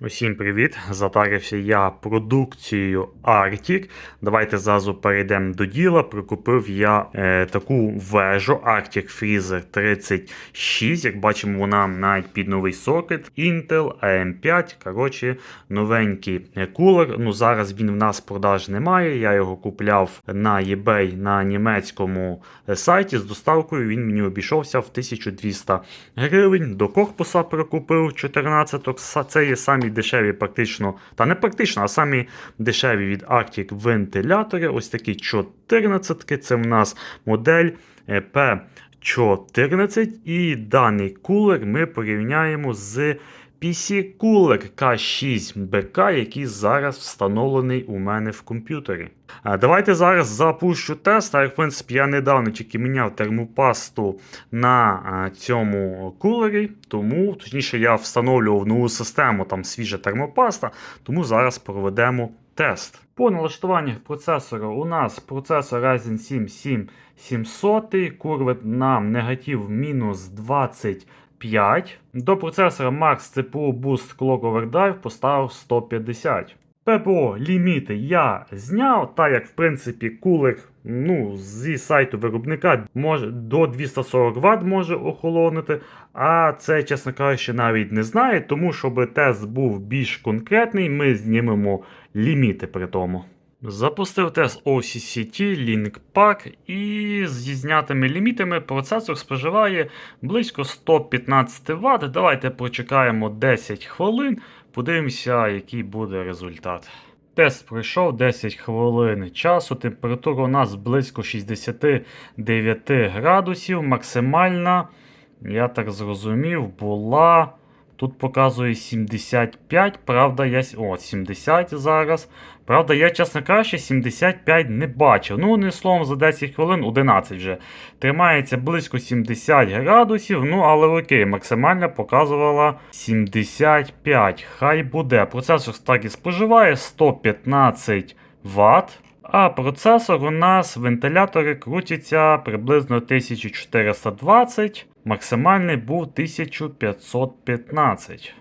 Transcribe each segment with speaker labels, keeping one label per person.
Speaker 1: Усім привіт! Затарився я продукцією Arctic. Давайте зразу перейдемо до діла. Прикупив я е, таку вежу Arctic Freezer 36. Як бачимо, вона навіть під новий сокет. Intel AM5. Коротше, новенький е, кулер. Ну зараз він в нас продаж немає. Я його купляв на eBay на німецькому е, сайті з доставкою. Він мені обійшовся в 1200 гривень. До корпуса прикупив 14 Це є самі дешеві, практично, та не практично, а самі дешеві від Arctic вентилятори. Ось такі 14 Це в нас модель е, P14. І даний кулер ми порівняємо з PC Cooler K6BK, який зараз встановлений у мене в комп'ютері. А, Давайте зараз запущу тест. А, в принципі, я недавно тільки міняв термопасту на цьому кулері, тому точніше я встановлював нову систему, там свіжа термопаста, тому зараз проведемо тест. По налаштуваннях процесора у нас процесор Ryzen 7 7700, курвет нам негатив мінус 20. 5. До процесора Max CPU Boost Clock Overdrive поставив 150. ППО ліміти я зняв, так як в принципі кулер ну, зі сайту виробника може до 240 Вт може охолонити. А це, чесно кажучи, навіть не знаю, тому щоб тест був більш конкретний, ми знімемо ліміти при тому. Запустив тест OCCT Link Pack і зі знятими лімітами процесор споживає близько 115 Вт. Давайте почекаємо 10 хвилин, подивимося, який буде результат. Тест пройшов 10 хвилин часу. Температура у нас близько 69 градусів. Максимальна, я так зрозумів, була. Тут показує 75, правда, я. О, 70 зараз. Правда, я, чесно кажучи, 75 не бачив. Ну, не словом, за 10 хвилин 11 вже. Тримається близько 70 градусів. Ну, але окей, максимально показувала 75. Хай буде. Процесор так і споживає 115 Вт. А процесор у нас вентилятори крутяться приблизно 1420. Максимальний був 1515.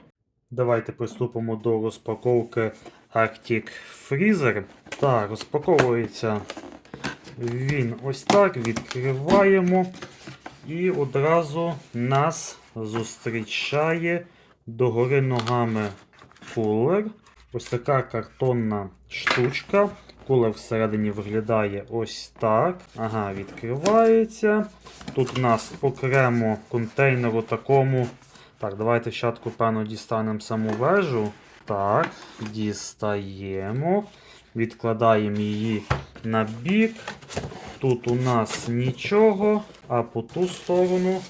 Speaker 1: Давайте приступимо до розпаковки Arctic Freezer. Так, розпаковується він ось так. Відкриваємо. І одразу нас зустрічає догори ногами кулер. Ось така картонна штучка. Кулер всередині виглядає ось так. Ага, відкривається. Тут у нас окремо контейнеру такому. Так, давайте спочатку, певно, дістанемо саму вежу. Так, дістаємо. Відкладаємо її на бік. Тут у нас нічого, а по ту сторону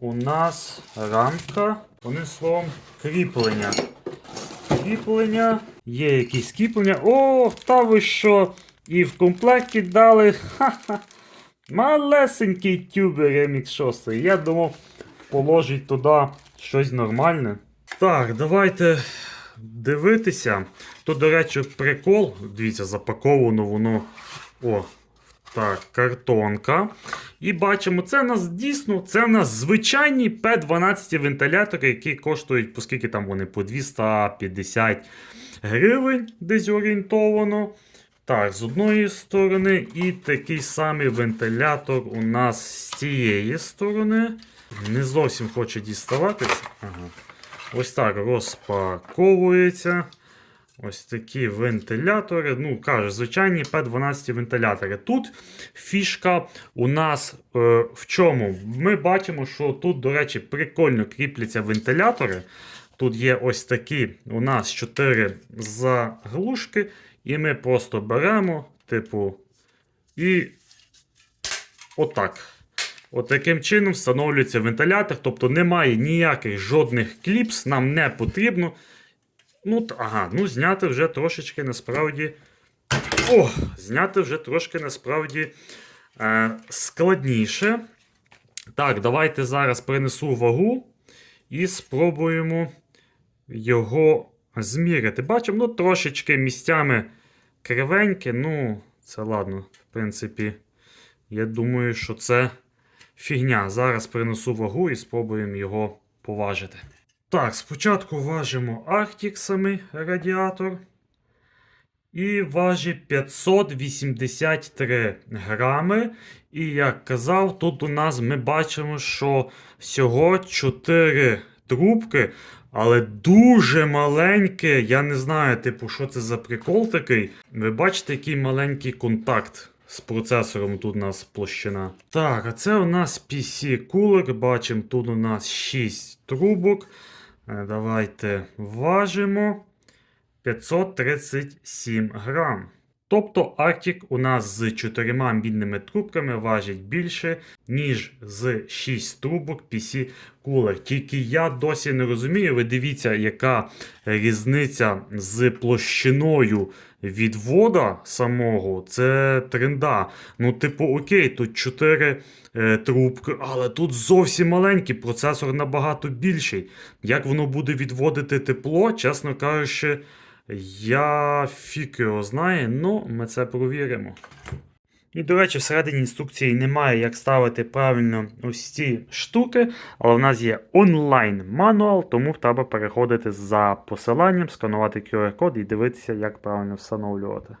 Speaker 1: у нас рамка. Одним словом, кріплення. Кріплення. Є якісь кріплення. О, та ви що? І в комплекті дали. Ха-ха. Малесенький тюбер MX 6. Я думав, положить туди щось нормальне. Так, давайте дивитися. Тут, до речі, прикол. Дивіться, запаковано воно. О, так, картонка. І бачимо, це у нас дійсно це у нас звичайні P12 вентилятори, які коштують, оскільки там вони по 250 гривень десь орієнтовано. Так, з одної сторони, і такий самий вентилятор у нас з цієї сторони. Не зовсім хоче діставатися. Ага. Ось так розпаковується. Ось такі вентилятори. Ну, кажу, звичайні P12 вентилятори. Тут фішка у нас е, в чому? Ми бачимо, що тут, до речі, прикольно кріпляться вентилятори. Тут є ось такі у нас 4 заглушки. І ми просто беремо, типу, і отак. От таким чином встановлюється вентилятор, тобто немає ніяких жодних кліпс, нам не потрібно. Ну, ага, ну зняти вже трошечки насправді. О, зняти вже трошки насправді е, складніше. Так, давайте зараз принесу вагу і спробуємо його зміряти. Бачимо, ну трошечки місцями кривеньке, ну, це ладно, в принципі, я думаю, що це фігня. Зараз принесу вагу і спробуємо його поважити. Так, спочатку важимо Arctic радіатор. І важить 583 грами. І як казав, тут у нас ми бачимо, що всього 4 трубки, але дуже маленьке. Я не знаю, типу, що це за прикол такий. Ви бачите, який маленький контакт з процесором тут у нас площина. Так, а це у нас PC кулер. Бачимо, тут у нас 6 трубок. Е, Давайте важимо. 537 грам. Тобто Arctic у нас з чотирма мідними трубками важить більше, ніж з 6 трубок PC Cooler. Тільки я досі не розумію, ви дивіться, яка різниця з площиною відвода самого. Це тренда. Ну, типу, окей, тут 4 е, трубки, але тут зовсім маленький, процесор набагато більший. Як воно буде відводити тепло, чесно кажучи. Я фік його знає, ну ми це провіримо. І, до речі, всередині інструкції немає, як ставити правильно ось ці штуки, але в нас є онлайн-мануал, тому треба переходити за посиланням, сканувати QR-код і дивитися, як правильно встановлювати.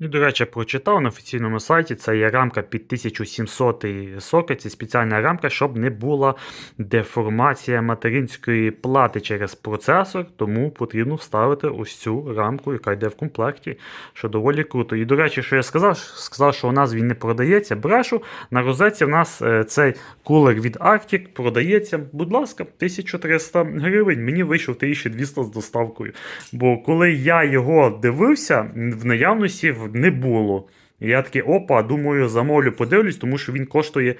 Speaker 1: І, до речі, прочитав на офіційному сайті, це є рамка під 1700 сокет, це спеціальна рамка, щоб не була деформація материнської плати через процесор, тому потрібно вставити ось цю рамку, яка йде в комплекті, що доволі круто. І, до речі, що я сказав, сказав, що у нас він не продається, брешу. На розетці в нас е, цей кулер від Arctic продається, будь ласка, 1300 гривень. Мені вийшов 1200 з доставкою. Бо коли я його дивився, в наявності в- не було. Я такий, опа, думаю, замовлю, подивлюсь, тому що він коштує е,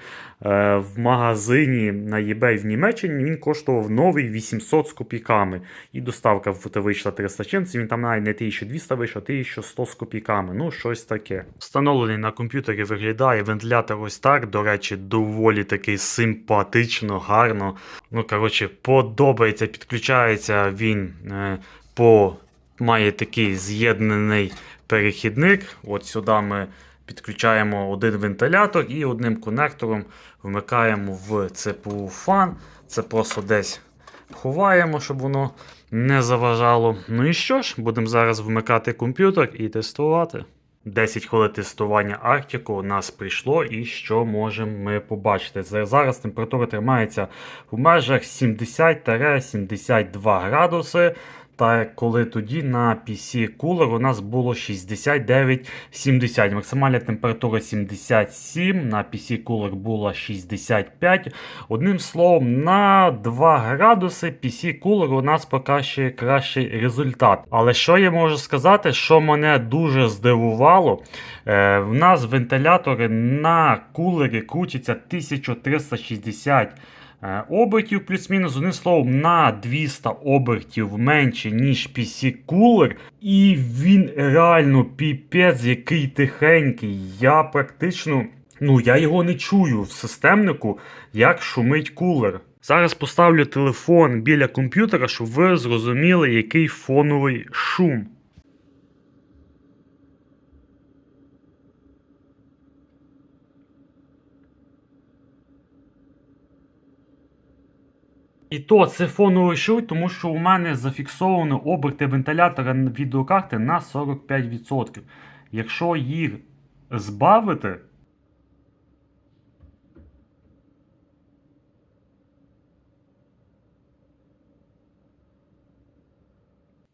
Speaker 1: в магазині на eBay в Німеччині, він коштував новий 800 з копійками. І доставка вийшла 300 чимось, він там навіть не 1200 вийшов, а 1100 з копійками. Ну, щось таке. Встановлений на комп'ютері виглядає вентилятор ось так. До речі, доволі такий симпатично, гарно. Ну, коротше, подобається, підключається він е, по. Має такий з'єднаний перехідник. От сюди ми підключаємо один вентилятор і одним конектором вмикаємо в ЦПУ фан. Це просто десь ховаємо, щоб воно не заважало. Ну і що ж, будемо зараз вмикати комп'ютер і тестувати. 10 хвилин тестування Арктику у нас прийшло, і що можемо ми побачити? Зараз температура тримається в межах 70-72 градуси. Та коли тоді на PC Cooler у нас було 69-70. Максимальна температура 77, на PC Cooler була 65. Одним словом, на 2 градуси PC Cooler у нас показує кращий результат. Але що я можу сказати, що мене дуже здивувало, е, в нас вентилятори на кулері крутяться 1360 Е, обертів плюс-мінус, одним словом, на 200 обертів менше, ніж PC Cooler. І він реально піпець, який тихенький. Я практично. Ну, я його не чую в системнику, як шумить кулер. Зараз поставлю телефон біля комп'ютера, щоб ви зрозуміли, який фоновий шум. І то це фоновий шум, тому що у мене зафіксовано оберти вентилятора відеокарти на 45%. Якщо їх збавити.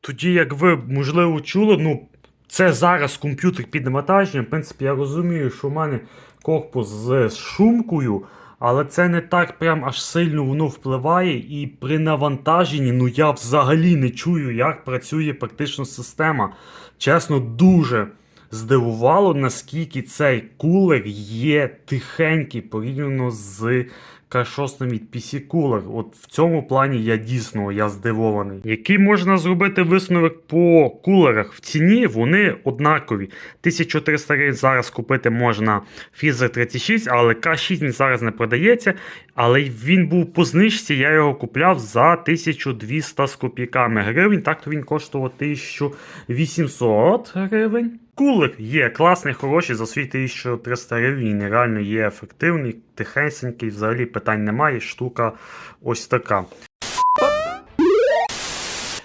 Speaker 1: Тоді, як ви, можливо, чули, ну, це зараз комп'ютер під навантаженням. В принципі, я розумію, що в мене корпус з шумкою, але це не так прям аж сильно воно впливає. І при навантаженні, ну я взагалі не чую, як працює практично система. Чесно, дуже здивувало, наскільки цей кулер є тихенький порівняно з К6 від PC Cooler. От в цьому плані я дійсно я здивований. Який можна зробити висновок по кулерах? В ціні вони однакові. 1300 гривень зараз купити можна Фізер 36, але К6 зараз не продається. Але він був по знижці, я його купляв за 1200 з копійками гривень. Так то він коштував 1800 гривень. Кулер є класний, хороший за свій 1300 гривень. Реально є ефективний, тихесенький, взагалі питань немає. Штука ось така.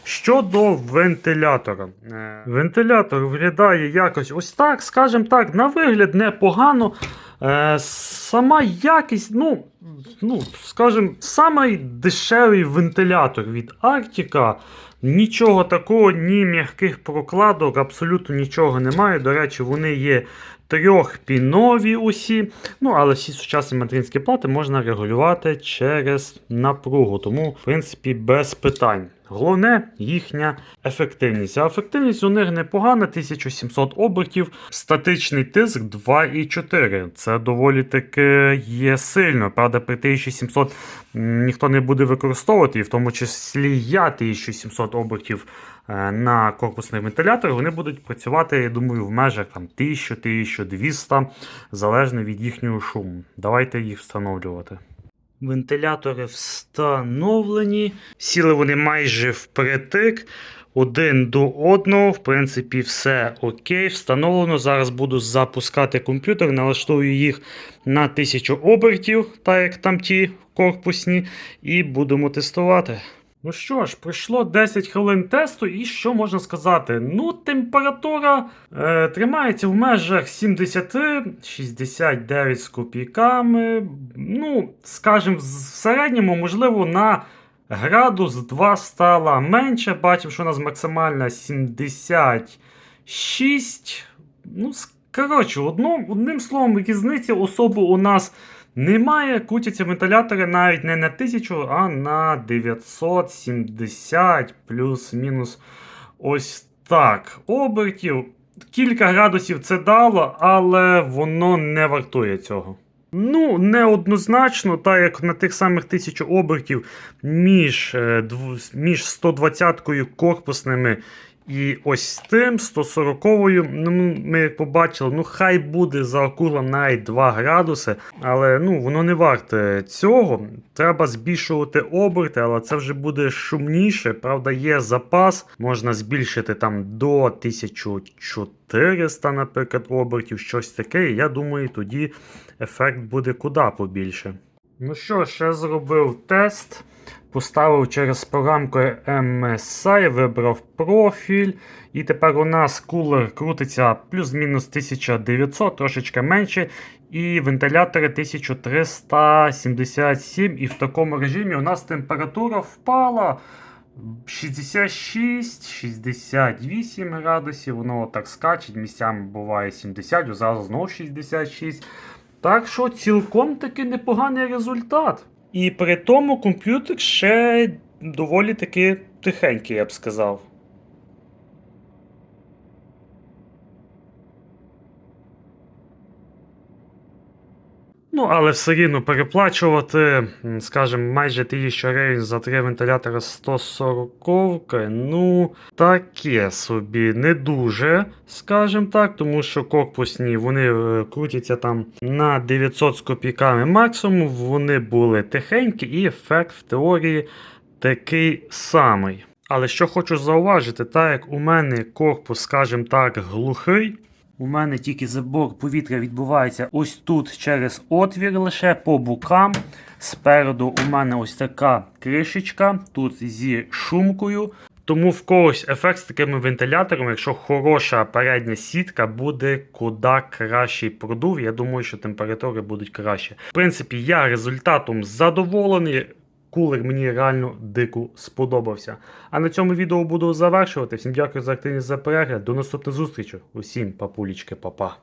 Speaker 1: Щодо вентилятора. Е, Вентилятор виглядає якось ось так, скажімо так, на вигляд непогано. Е, Сама якість, ну, ну, скажімо, самий дешевий вентилятор від Arctica. Нічого такого, ні м'яких прокладок, абсолютно нічого немає. До речі, вони є трьохпінові усі. Ну, але всі сучасні материнські плати можна регулювати через напругу. Тому, в принципі, без питань. Головне їхня ефективність. А ефективність у них непогана, 1700 обертів, статичний тиск 2,4. Це доволі таки є сильно. Правда, при 1700 м, ніхто не буде використовувати, і в тому числі я 1700 обертів на корпусних вентиляторах, вони будуть працювати, я думаю, в межах там 1000-1200, залежно від їхнього шуму. Давайте їх встановлювати. Вентилятори встановлені. Сіли вони майже впритик. Один до одного, в принципі, все окей. Встановлено. Зараз буду запускати комп'ютер, налаштую їх на 1000 обертів, так як там ті корпусні, і будемо тестувати. Ну що ж, пройшло 10 хвилин тесту, і що можна сказати? Ну, температура е, тримається в межах 70-69 з копійками. Ну, скажімо, в середньому, можливо, на градус 2 стала менше. Бачимо, що у нас максимальна 76. Ну, коротше, одно, одним словом, різниці особо у нас немає. Крутяться вентилятори навіть не на 1000, а на 970 плюс-мінус ось так. Обертів. Кілька градусів це дало, але воно не вартує цього. Ну, неоднозначно, так як на тих самих 1000 обертів між, е, між 120-кою корпусними і ось тим 140-ю, ну, ми як побачили, ну хай буде за окулом навіть 2 градуси, але ну, воно не варте цього. Треба збільшувати оберти, але це вже буде шумніше. Правда, є запас, можна збільшити там до 1400, наприклад, обертів, щось таке. І я думаю, тоді ефект буде куди побільше. Ну що я зробив тест. Поставив через програмку MSI, вибрав профіль. І тепер у нас кулер крутиться плюс-мінус 1900, трошечки менше. І вентилятори 1377. І в такому режимі у нас температура впала 66-68 градусів. Воно так скачить, місцями буває 70, зараз знову 66. Так що цілком таки непоганий результат. І при тому комп'ютер ще доволі таки тихенький, я б сказав. Ну, але все рівно переплачувати, скажімо, майже 1000 гривень за три вентилятора 140 ну, таке собі не дуже, скажімо так, тому що корпусні вони е, крутяться там на 900 з копійками максимум, вони були тихенькі, і ефект в теорії такий самий. Але що хочу зауважити, так як у мене корпус, скажімо так, глухий. У мене тільки забор повітря відбувається ось тут через отвір лише по бокам. Спереду у мене ось така кришечка, тут зі шумкою. Тому в когось ефект з такими вентиляторами, якщо хороша передня сітка, буде куди кращий продув. Я думаю, що температури будуть краще. В принципі, я результатом задоволений. Кулер мені реально дико сподобався. А на цьому відео буду завершувати. Всім дякую за активність за перегляд. До наступних зустрічей. Усім папулічки, папа.